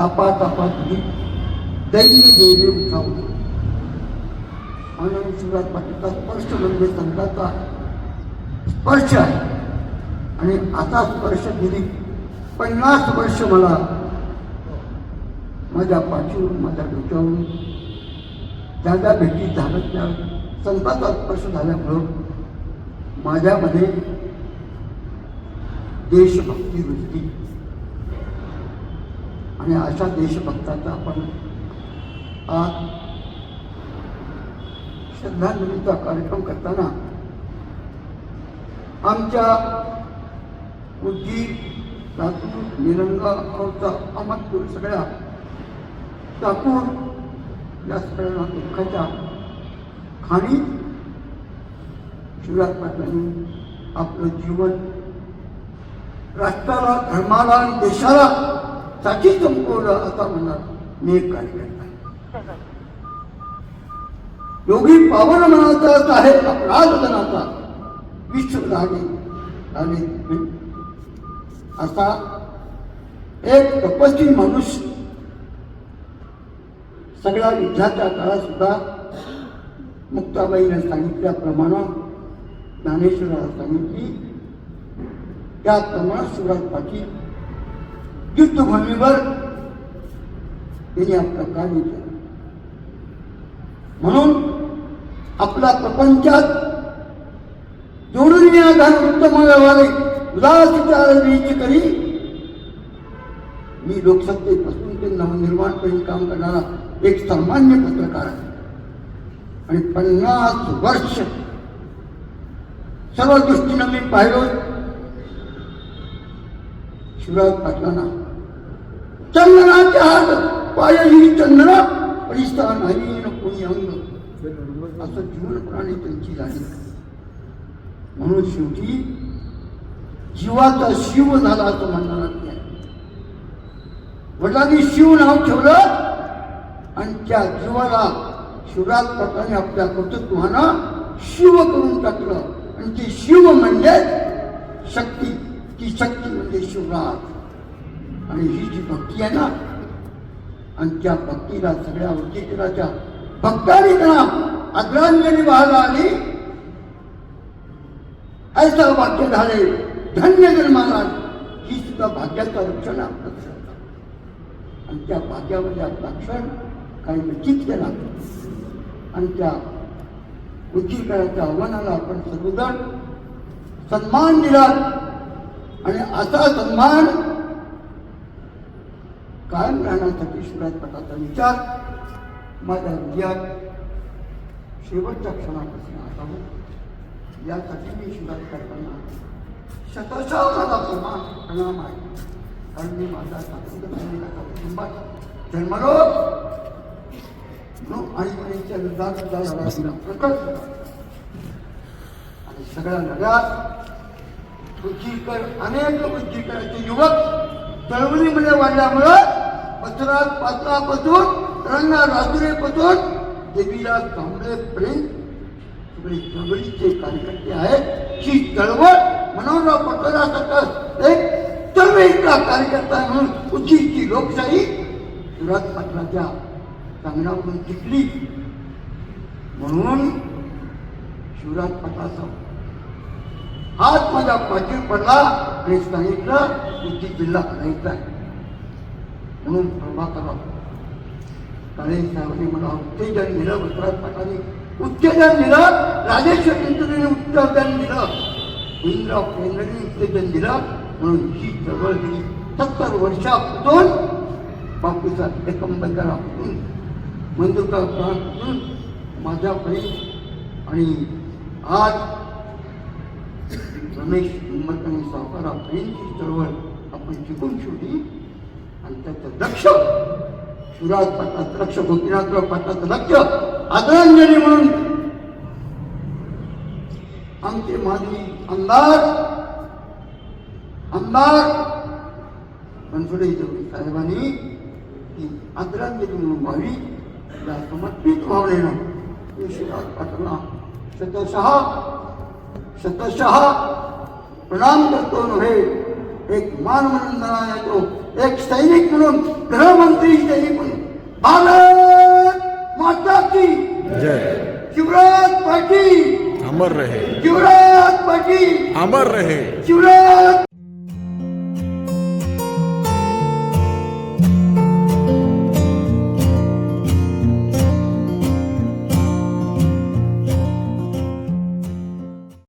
तापा तापा तुझी दैन्य देवी उठावली आनंद शिवराज पाटीलचा स्पर्श म्हणजे संताचा स्पर्श आहे. आणि आता स्पर्श गेली. पन्नास वर्ष मला माझ्या पाठीवरून माझ्या डोक्यावरून ज्या भेटी झाल्या त्या संताचा स्पर्श झाल्यामुळं माझ्यामध्ये देशभक्ती रुजली. आणि अशा देशभक्ताचा आपण आज श्रद्धांजलीचा कार्यक्रम करताना आमच्या बुद्धी लातूर निरंगा अहमदपूर सगळ्या टाकून या सगळ्या दुःखाच्या खाणी शिवराज पाटलांनी आपलं जीवन राष्ट्राला धर्माला आणि देशाला साठी संपवलं असा म्हणणार मी एक कार्यकर्ता आहे. योगी पावन म्हणाचा आहे अपराध मनाचा विश्व रागे आणि असा एक तपस्वी माणूस सगळ्या युद्धाच्या काळात सुद्धा मुक्ताबाईने सांगितल्याप्रमाणे ज्ञानेश्वराला सांगितली त्याप्रमाणे शिवराज पाटील युद्धभूमीवर त्यांनी आपलं काम केलं म्हणून आपला प्रपंचात जोडून आधार उत्तम व्यवहारे उदासीचार वीज करी मी लोकसत्तेपासून ते नवनिर्माणपर्यंत काम करणारा एक सामान्य पत्रकार आहे. आणि पन्नास वर्ष सर्व दृष्टीनं मी पाहिलो शिवराज पाटलांना चंदनाच्या हात पायही चंदना परिस्था नाही न कोणी अंग. असं जीवनप्राणी त्यांची झाली म्हणून शेवटी जीवाचा शिव झाला असं म्हणणार नाही. वडिलांनी शिव नाव ठेवलं आणि त्या जीवाला शिवराज पाटलाने आपल्या कर्तृत्वानं शिव करून टाकलं. आणि ते शिव म्हणजे शक्ती. ती शक्ती म्हणजे शिवराज. आणि ही जी भक्ती आहे ना आणि त्या भक्तीला सगळ्या उद्देशाच्या भक्तांनी त्यांना आदरांजली व्हायला आली ऐसा वाक्य झाले. धन्य जन्माला ही सुद्धा भाग्याचं रक्षण आपलं आणि त्या भाग्यामध्ये आपला क्षण काही निश्चित केला. आणि त्या उच्चीकरणाच्या आव्हानाला आपण सर्वजण सन्मान दिला. आणि असा सन्मान कायम राहण्यासाठी शिवराज पटाचा विचार माझ्या हृदयात शेवटच्या क्षणापासून असावं यासाठी मी शिवराज करताना शतशः माझा सन्मान प्रणाम आहे. कारण मी माझा स्वातंत्र्य सैनिकाच्या कुटुंबात जन्मलो. आणि आणीबाणीच्या विरोधात सुद्धा लढा प्रकट आणि सगळ्या लढ्यात बुद्धिकर अनेक बुद्धिकरांचे युवक चळवळीमध्ये वाढल्यामुळं पत्रात पात्रापासून रंगा राजुरेपासून देवीला कांबळेपर्यंत सगळे चळवळीचे कार्यकर्ते आहेत. ही चळवळ मनोहरराव पटोरासारखा एक चळवळीचा कार्यकर्ता आहे म्हणून उच्चीची लोकशाही सुरत पाटलाच्या सांगण्यावरून टिकली म्हणून शिवराज पाटलाचा हात माझ्या पाठी पडला आणि सांगितलं उच्ची जिल्हा करायचा आहे. म्हणून प्रभाकरराव काळे साहेबांनी मला उत्तेजन दिलं वसराज पाटाने उत्तेजन दिलं राजेश्वर चिंतने उत्तेजन दिलं. गोविंदराव केंद्राने उत्तेजन दिलं म्हणून ही चळवळ गेली. सत्तर वर्षापासून बापूचा एकंबंदरापासून माझ्या बहीण आणि आज रमेश हिंमत आणि प्रेमची चळवळ आपण शिकून शेवटी आणि त्याचं लक्ष शिवराज पाटात लक्ष गोपीनाथराव पाटलाचं लक्ष आदरांजली म्हणून. आमचे माजी आमदार आमदार बनसोडे देवडी साहेबांनी ती आदरांजली म्हणून व्हावी या समर्पित भावनेनं मी शिवराज पाटला शतशहा शतशः प्रणाम करतो नव्हे. एक मान म्हणून येतो एक सैनिक म्हणून गृहमंत्री सैनिक म्हणून. भारत माता की जय. शिवराज पाटील. अमर रहे. शिवराज पाटील. अमर रहे. शिवराज